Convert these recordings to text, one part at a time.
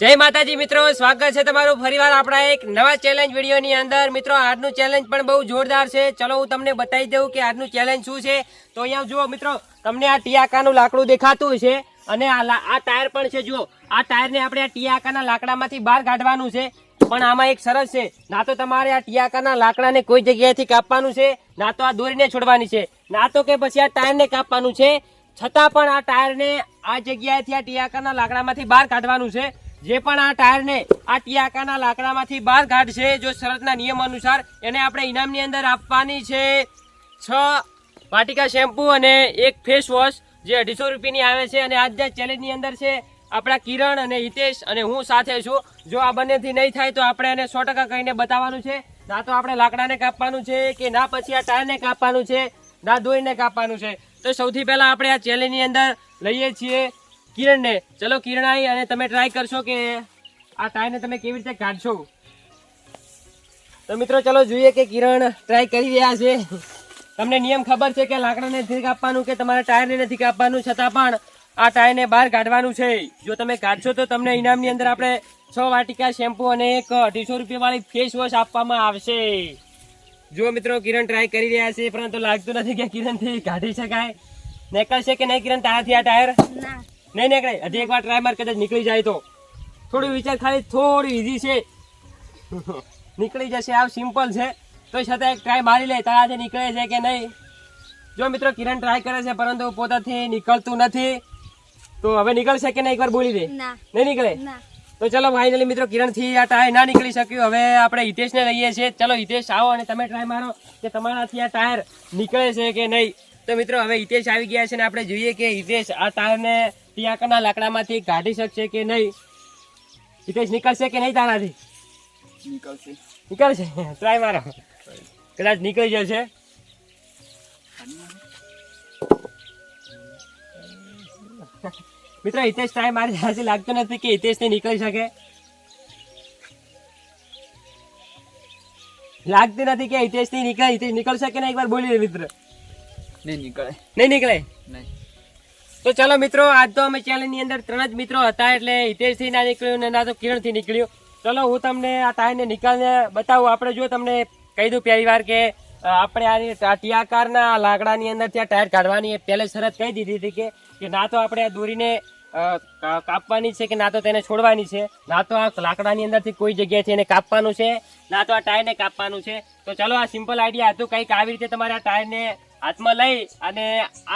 જય માતાજી મિત્રો, સ્વાગત છે તમારું ફરીવાર આપણા એક નવા ચેલેન્જ વિડીયોની અંદર. મિત્રો, આજનું ચેલેન્જ પણ બહુ જોરદાર છે. ચલો, હું તમને બતાવી દઉં કે આજનું ચેલેન્જ શું છે. તો અહીંયા જુઓ મિત્રો, તમને આ ટીયાકાનું લાકડું દેખાતું છે અને આ આ ટાયર પણ છે, જુઓ. આ ટાયરને આપણે આ ટીયાકાના લાકડામાંથી બહાર કાઢવાનું છે. પણ આમાં એક સરસ છે. ના તો તમારે આ ટીયાકાના લાકડાને કોઈ જગ્યાએથી કાપવાનું છે, ના તો આ દોરીને છોડવાની છે, ના તો કે પછી આ ટાયરને કાપવાનું છે. છતાં પણ આ ટાયરને આ જગ્યાએથી આ ટીયાકાના લાકડામાંથી બહાર કાઢવાનું છે. જે પણ આ ટાયરને આ ટિયાકાના લાકડામાંથી બહાર કાઢશે, જો શરતના નિયમ અનુસાર એને આપણે ઇનામની અંદર આપવાની છે. છ, વાટિકા શેમ્પૂ અને એક ફેસ વોશ જે અઢીસો રૂપિયાની આવે છે અને આજના ચેલેન્જની અંદર છે, આપણા કિરણ અને હિતેશ અને હું સાથે છું. જો આ બંનેથી નહીં થાય તો આપણે એને સો ટકા કહીને બતાવવાનું છે. ના તો આપણે લાકડાને કાપવાનું છે કે ના પછી આ ટાયરને કાપવાનું છે, ના દોઈને કાપવાનું છે. તો સૌથી પહેલાં આપણે આ ચેલેન્જની અંદર લઈએ છીએ. કિરણને. ચલો કિરણ આવી અને તમે ટ્રાય કરશો કે આ ટાયરને તમે કેવી રીતે કાઢશો? તો મિત્રો, ચલો જોઈએ કે કિરણ ટ્રાય કરી રહ્યા છે. તમને નિયમ ખબર છે કે લાકડાને નથી કાપવાનું કે તમારે ટાયરને નથી કાપવાનું, છતાં પણ આ ટાયરને બહાર કાઢવાનું છે. જો તમે કાઢશો તો તમને ઇનામની અંદર આપણે છ વાટિકા શેમ્પુ અને એક અઢીસો રૂપિયાવાળી ફેસ વોશ આપવામાં આવશે. જો મિત્રો, કિરણ ટ્રાય કરી રહ્યા છે, પરંતુ લાગતું નથી કે કિરણથી કાઢી શકાય. નીકળશે કે નહીં કિરણ, તારાથી આ ટાયર? ના. નહીં નીકળે. હજી એકવાર ટ્રાય માર કદાચ નીકળી જાય તો. થોડું વિચાર ખાલી થોડું ઈઝી છે. નીકળી જશે આવ સિમ્પલ છે. તો છતાં એક ટ્રાય મારી લે તારાથી નીકળે છે કે નહીં? જો મિત્રો કિરણ ટ્રાય કરે છે પરંતુ પોતાથી નીકળતું નથી. તો હવે નીકળશે કે નહીં? એકવાર બોલી દે. નહીં નીકળે? તો ચલો ફાઇનલી મિત્રો કિરણથી આ ટાયર ના નીકળી શક્યું. હવે આપણે હિતેશને લઈએ છીએ. ચલો હિતેશ આવો અને તમે ટ્રાય મારો કે તમારાથી આ ટાયર નીકળે છે કે નહીં? તો મિત્રો હવે હિતેશ આવી ગયા છે ને આપણે જોઈએ કે હિતેશ આ તારને ટિયાકાના લાકડામાંથી કાઢી શકશે કે નહીં? હિતેશ નીકળશે કે નહીં તારાથી? નીકળશે. નીકળશે? ટ્રાય મારો. કદાચ નીકળી જશે. મિત્રો હિતેશ ટ્રાય મારી રહ્યા લાગતો નથી કે હિતેશથી નીકળી શકે. લાગતી નથી કે હિતેશથી નીકળે. હિતેશ નીકળશે કે નહીં? એકવાર બોલી દે મિત્ર. નહીં નીકળે. નહીં નીકળે? નહીં. તો ચાલો મિત્રો આજ તો અમે ચેલેન્જની અંદર ત્રણ જ મિત્રો હતા એટલે હિતેશથી ના નીકળ્યું ને ના તો કિરણથી નીકળ્યું. ચલો હું તમને આ ટાયરને નીકળને બતાવું. આપણે જો તમને કહી દઉં પહેલી વાર કે આપણે આ ટાટિયાકારના લાકડાની અંદર ત્યાં ટાયર કાઢવાની પહેલે શરત કહી દીધી હતી કે કે ના તો આપણે આ દોરીને કાપવાની છે કે ના તો તેને છોડવાની છે? ના તો આ લાકડાની અંદરથી કોઈ જગ્યાએથી એને કાપવાનું છે? ના તો આ ટાયરને કાપવાનું છે? તો ચલો આ સિમ્પલ આઈડિયા હતું કંઈક આવી રીતે તમારે આ ટાયરને હાથમાં લઈ અને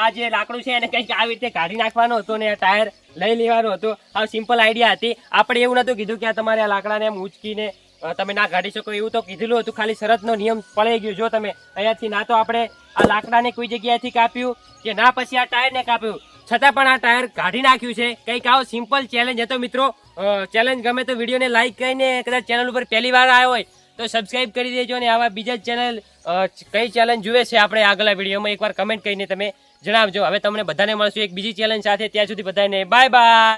આ જે લાકડું છે એને કંઈક આવી રીતે કાઢી નાખવાનું હતું ને આ ટાયર લઈ લેવાનું હતું. આ સિમ્પલ આઈડિયા હતી. આપણે એવું નતું કીધું કે આ તમારે આ લાકડાને એમ ઉચકીને તમે ના કાઢી શકો એવું તો કીધેલું હતું. ખાલી શરતનો નિયમ પડી ગયો. જો તમે અહીંયાથી ના તો આપણે આ લાકડાને કોઈ જગ્યાએથી કાપ્યું કે ના પછી આ ટાયરને કાપ્યું? છતાં પણ આ ટાયર કાઢી નાખ્યું છે. કંઈક આવો સિમ્પલ ચેલેન્જ હતો મિત્રો. ચેલેન્જ ગમે તો વિડીયોને લાઈક કરીને કદાચ ચેનલ ઉપર પહેલી વાર આવ્યો હોય તો સબસ્ક્રાઇબ કરી દેજો અને આવા બીજા ચેનલ કઈ ચેલેન્જ જુએ છે આપણે આગલા વિડીયોમાં એકવાર કમેન્ટ કરીને તમે જણાવજો. હવે તમને બધાને મળશું એક બીજી ચેલેન્જ સાથે. ત્યાં સુધી બધાને બાય બાય